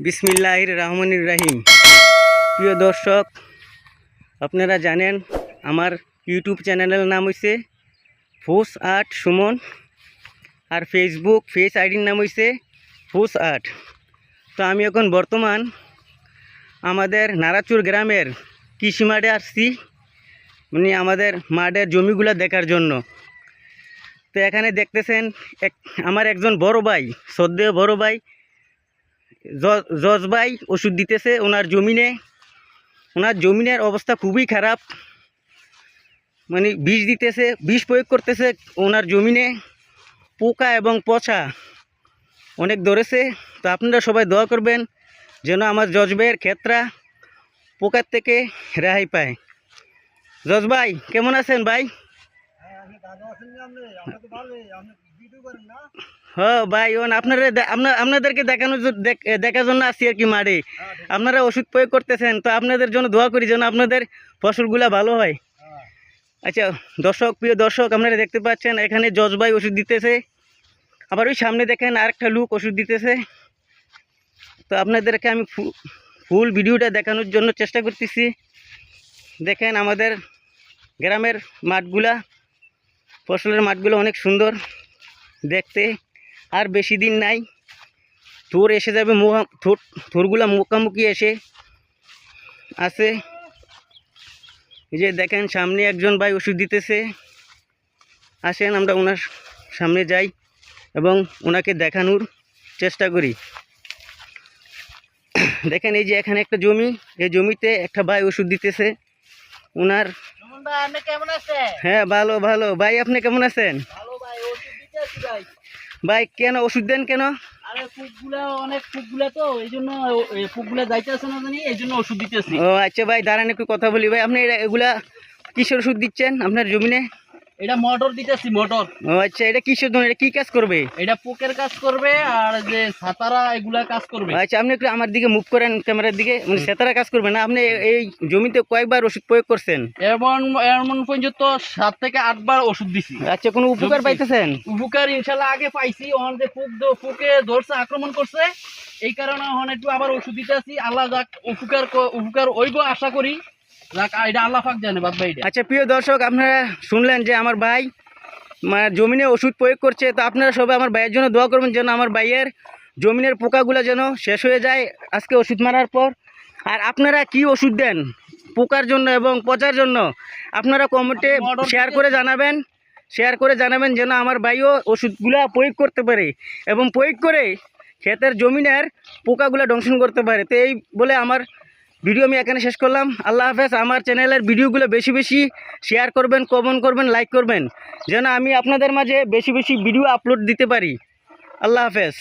বিসমিল্লাহির রহমানির রাহিম। প্রিয় দর্শক, আপনারা জানেন আমার ইউটিউব চ্যানেলের নাম হইছে ফুস আর্ট সুমন আর ফেসবুক ফেস আইডির নাম হইছে ফুস আর্ট তো আমি এখন বর্তমান আমাদের নারাচুর গ্রামের কৃষি মাঠে আসছি মানে আমাদের মাঠের জমিগুলো দেখার জন্য। তো এখানে দেখতেছেন এক আমার একজন বড় ভাই, শ্রদ্ধেয় বড় ভাই জজ ভাই ওষুধ দিতেছে, ওনার জমিনে। ওনার জমিনের অবস্থা খুবই খারাপ। মানে বিষ দিতেছে, বিষ প্রয়োগ করতেছে ওনার জমিনে। পোকা এবং পচা অনেক ধরেছে। তো আপনারা সবাই দোয়া করবেন যেন আমার জজ ভাইয়ের ক্ষেত্রা পোকার থেকে রেহাই পায়। জজ ভাই, কেমন আছেন ভাই? হ্যাঁ ভাই ওন আপনারা আপনাদেরকে দেখানোর দেখার জন্য আসছি আর কি মাঠে। আপনারা ওষুধ প্রয়োগ করতেছেন তো আপনাদের জন্য দোয়া করি যেন আপনাদের ফসলগুলা ভালো হয়। আচ্ছা দর্শক প্রিয় দর্শক আপনারা দেখতে পাচ্ছেন এখানে জজ ভাই ওষুধ দিতেছে। আবার ওই সামনে দেখেন আরেকটা লোক ওষুধ দিতেছে। তো আপনাদেরকে আমি ফুল ভিডিওটা দেখানোর জন্য চেষ্টা করতেছি। দেখেন আমাদের গ্রামের মাঠগুলা। ফসলের মাঠগুলো অনেক সুন্দর দেখতে, আর বেশি দিন নাই। থোর এসে যাবে মুখা থোর থোরগুলা মুখামুখি এসে আছে। এই যে দেখেন, সামনে একজন ভাই ওষুধ দিতেছে। আসেন, আমরা ওনার সামনে যাই এবং ওনাকে দেখানোর চেষ্টা করি। দেখেন, এই যে এখানে একটা জমি, এই জমিতে একটা ভাই ওষুধ দিতেছে। ওনার হ্যাঁ ভালো ভালো। ভাই আপনি কেমন আছেন? ভাই কেন ওষুধ দেন কেন? অনেক ফুকগুলা তো এই জন্য ফুকগুলা না এই জন্য ওষুধ দিতেছি ও আচ্ছা ভাই দাঁড়ান একটু কথা বলি। ভাই আপনি এগুলা কিসের ওষুধ দিচ্ছেন আপনার জমিনে? এটা মোটর দিতেছি মোটর ও আচ্ছা এটা কিসের জন্য এটা কি কাজ করবে? এটা পোকের কাজ করবে আর যে সাতারা এগুলা কাজ করবে। আচ্ছা আপনি একটু আমার দিকে মুভ করেন ক্যামেরার দিকে। মানে সেতারা কাজ করবে না? আপনি এই জমিতে কয়েকবার ওষুধ প্রয়োগ করছেন? এমন এমন পর্যন্ত সাত থেকে আটবার ওষুধ দিছি। আচ্ছা কোনো উপকার পাইতেছেন? উপকার ইনশাল্লাহ আগে পাইছি ওখান যে ফুক ফুকে ধরছে আক্রমণ করছে। এই কারণে ওখানে একটু আবার ওষুধ দিতে আছি আল্লাহ যাক উপকার উপকার ওইব আশা করি। আচ্ছা প্রিয় দর্শক আপনারা শুনলেন যে আমার ভাই মানে জমিনে ওষুধ প্রয়োগ করছে তো আপনারা সবাই আমার ভাইয়ের জন্য দোয়া করবেন যেন আমার ভাইয়ের জমিনের পোকাগুলো যেন শেষ হয়ে যায় আজকে ওষুধ মারার পর। আর আপনারা কি ওষুধ দেন? পোকার জন্য এবং পচার জন্য? আপনারা কমেন্টে শেয়ার করে জানাবেন শেয়ার করে জানাবেন যেন আমার ভাইও ওষুধগুলা প্রয়োগ করতে পারে এবং প্রয়োগ করে ক্ষেতের জমিনের পোকাগুলো দংশন করতে পারে। তো এই বলে আমার ভিডিও আমি এখানে শেষ করলাম। আল্লাহ হাফেজ, আমার চ্যানেলের ভিডিওগুলো বেশি বেশি শেয়ার করবেন কমেন্ট করবেন লাইক করবেন, যেন আমি আপনাদের মাঝে বেশি বেশি ভিডিও আপলোড দিতে পারি। আল্লাহ হাফেজ।